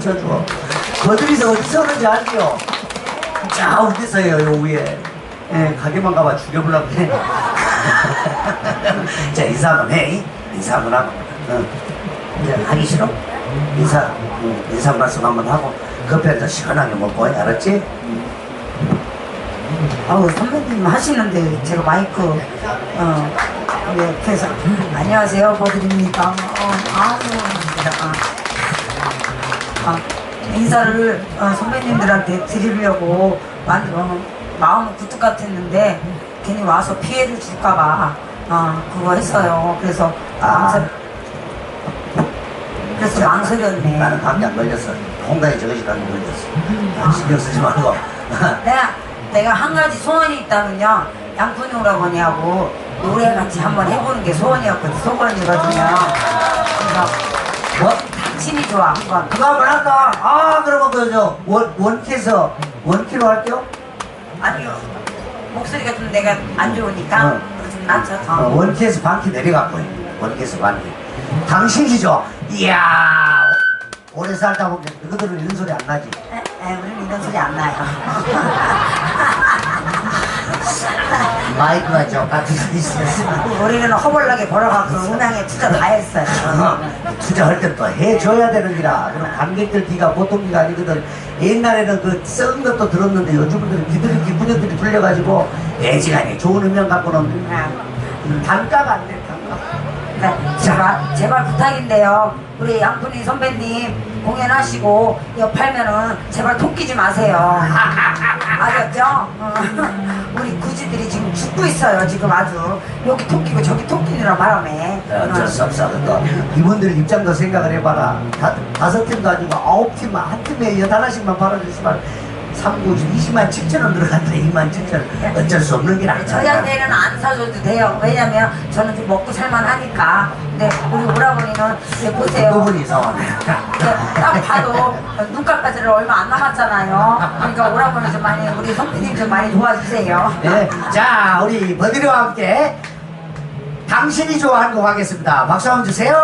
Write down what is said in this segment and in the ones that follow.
쳐줘. 거들이서 어디서 오는지 알지요? 자, 어디서요, 요 위에. 예, 가게만 가봐 죽여보려고 해. 자, 인사 한번 해. 인사 한번 하고. 어. 이제 하기 싫어? 인사, 응, 인사 말씀 한번 하고. 커피 한잔 시원하게 먹고, 알았지? 아우 선배님 하시는데 제가 마이크 어 해서 안녕하세요 버드립니다 어, 아우 아, 아, 인사를 어, 선배님들한테 드리려고 만, 어, 마음은 굴뚝 같았는데 괜히 와서 피해를 줄까봐 어, 그거 했어요 그래서 아. 망설 그래서 망설였네 나는 감기 안 걸렸어. 홍당이 저것이 감기 걸렸어. 아, 신경 쓰지 말고. 내가 내가 한 가지 소원이 있다면요 양푼이 오라버니하고 노래 같이 한번 해보는 게 소원이었거든 소원이거든요 그래서 뭐? 당신이 좋아 한번 그거 한번 할까? 아, 그러면 그저 원, 원키에서 원키로 할게요? 아니요 목소리가 좀 내가 안 좋으니까 어. 좀 낮춰서 어, 원키에서 반키 내려갔고 원키에서 반키. 당신이죠? 이야, 오래 살다 보면 너희들은 이런 소리 안 나지? 에, 에, 우리는 이런 소리 안 나요 마이크가 저 같은 게 있었어. 우리는 허벌나게 벌어갖고 음향에 투자 다 했어요 투자할 때 또 해줘야 되는 기라. 그럼 관객들 기가 보통 기가 아니거든. 옛날에는 그 썩은 것도 들었는데 요즘은 기들이 기분력들이 풀려가지고 애지간히 좋은 음향 갖고는 음, 단가가 안 돼. 네, 제발, 제발 부탁인데요. 우리 양푼이 선배님 공연하시고 이거 팔면은 제발 토끼지 마세요. 알았죠? 어. 우리 구지들이 지금 죽고 있어요. 지금 아주 여기 토끼고 저기 토끼니라 바람에. 어쩔 수 없어. 또 이분들 입장도 생각을 해봐라. 다, 다섯 팀도 아니고 아홉 팀만 한 팀에 여덟 하나씩만 팔아주시면 3, 9, 20만 7천 원 들어간다. 2만 7천 원. 어쩔 수 없는 기라. 저희한테는 안 사줘도 돼요. 왜냐면 저는 좀 먹고 살만 하니까. 근데 우리 오라버니는 이제 보세요. 그분이 이상하네. 네, 딱 봐도 눈가까지는 얼마 안 남았잖아요. 그러니까 오라버니 좀 많이 우리 선배님 좀 많이 도와주세요. 네. 자, 우리 버디리와 함께 당신이 좋아하는 곡 하겠습니다. 박수 한번 주세요.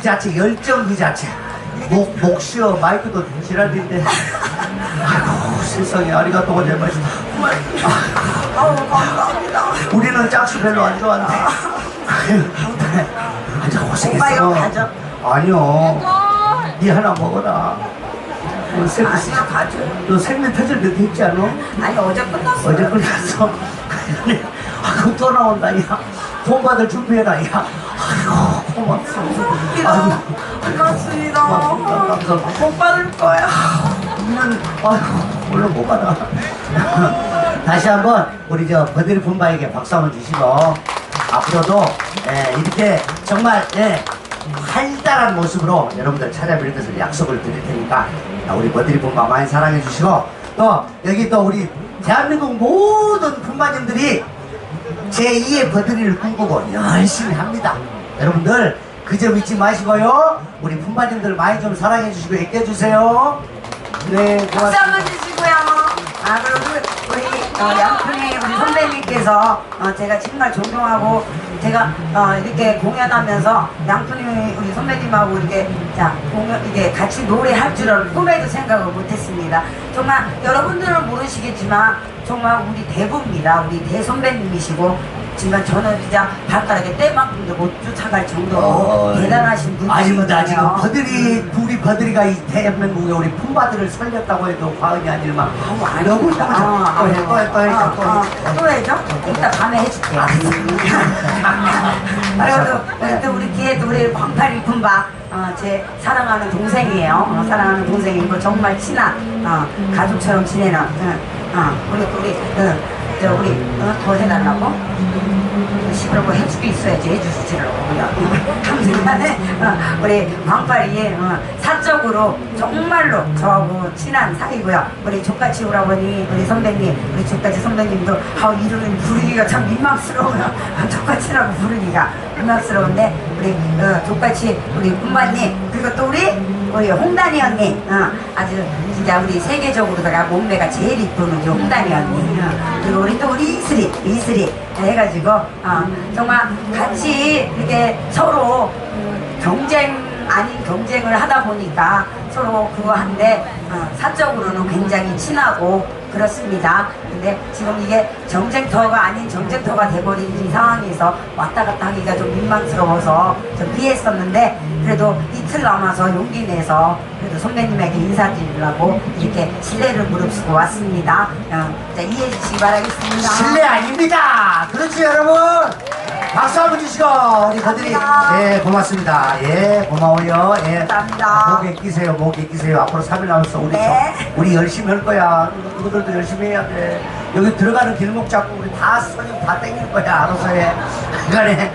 자체 열정 그 자체. 목, 목 쉬어 마이크도 지랄인데. 아이고 세상에. 아리가또 고자이마시다 아우 감사합니다. 우리는 짝수 별로 안 좋아한대 아주 고생했어. 아니요. 니 하나 먹어라. 너 생리, 아니요 가져. 너 생리 터질 때 됐지 않아? 아니 어제 끝났어. 어제 끝났어? 아이고 또 나온다 야 돈 받을 준비해라 야. 아이고 고맙소 감사합니다. 고맙습니다. 감사합니다. 못 받을 거야. 는 아이고 물론 못 받아 다시 한번 우리 저 버드리 분바에게 박수 한번 주시고 앞으로도 예, 이렇게 정말 예, 활달한 모습으로 여러분들 찾아뵐 것을 약속을 드릴 테니까 우리 버드리 분바 많이 사랑해 주시고 또 여기 또 우리 대한민국 모든 분바님들이 제2의 버드리를 꿈꾸고 열심히 합니다. 여러분들 그 점 잊지 마시고요. 우리 품바님들 많이 좀 사랑해 주시고 애껴 주세요. 네, 박수 고맙습니다. 한번 주시고요. 아 그리고 우리 어, 양푼이 우리 선배님께서 어, 제가 정말 존경하고 제가 어, 이렇게 공연하면서 양푼이 우리 선배님하고 이렇게 자 공연 이게 같이 노래할 줄은 꿈에도 생각을 못했습니다. 정말 여러분들은 모르시겠지만 정말 우리 대부입니다. 우리 대선배님이시고 지만 저는 진짜 발가락에 때만큼도 못 쫓아갈 정도로 대단하신 분이시거든요. 아닙니다. 지금 버들이 둘이 버들이가 이 대한민국에 우리 품바들을 살렸다고 해도 과언이 아니지만 아니, 너무 아, 아, 또해 또해 또해 아, 또 아, 해. 또 해줘? 이따 밤에 해줄게. 또 우리 또 우리 또 우리 광팔이 군바 어, 제 사랑하는 동생이에요. 어, 사랑하는 동생이고 정말 친한 어, 가족처럼 지내는 어, 어, 우리 우리 어, 저 우리 어, 더 해달라고? 시끄럽고 해줄 게 있어야지 해주시지를 감사하네 어, 우리 광팔이 어, 사적으로 정말로 저하고 친한 사이고요. 우리 족같이 오라버니 우리 선배님 우리 족같이 선배님도 아 이름을 부르기가 참 민망스러워요. 족같이라고 부르기가 민망스러운데 우리 어, 족같이 우리 군바님 그리고 또 우리 우리 홍단이 언니 어, 아주 진짜 우리 세계적으로다가 몸매가 제일 이쁜 우리 홍단이 언니 어, 그리고 우리 또 우리 이슬이 이슬이 해가지고 어, 정말 같이 이렇게 서로 음, 경쟁 아닌 경쟁을 하다 보니까 서로 그거 한데 어, 사적으로는 굉장히 친하고 그렇습니다. 근데 지금 이게 정쟁터가 아닌 정쟁터가 돼버린 이 상황에서 왔다 갔다 하기가 좀 민망스러워서 좀 피했었는데 그래도 이틀 남아서 용기 내서 그래도 선배님에게 인사드리려고 이렇게 신뢰를 무릅쓰고 왔습니다. 어, 자, 이해해 주시기 바라겠습니다. 실례 아닙니다. 그렇지 여러분. 박수 한번 주시고 우리 버들이 감사합니다. 예 고맙습니다. 예 고마워요. 예 감사합니다. 목에 끼세요. 목에 끼세요. 앞으로 3일 남았어. 우리 네. 저- 우리 열심히 할 거야. 누구들도 열심히 해야 돼. 여기 들어가는 길목 잡고 우리 다 선임 다 땡길 거야. 알아서 해. 그간에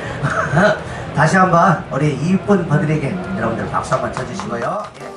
다시 한번 우리 이쁜 버들에게 여러분들 박수 한번 쳐주시고요. 예.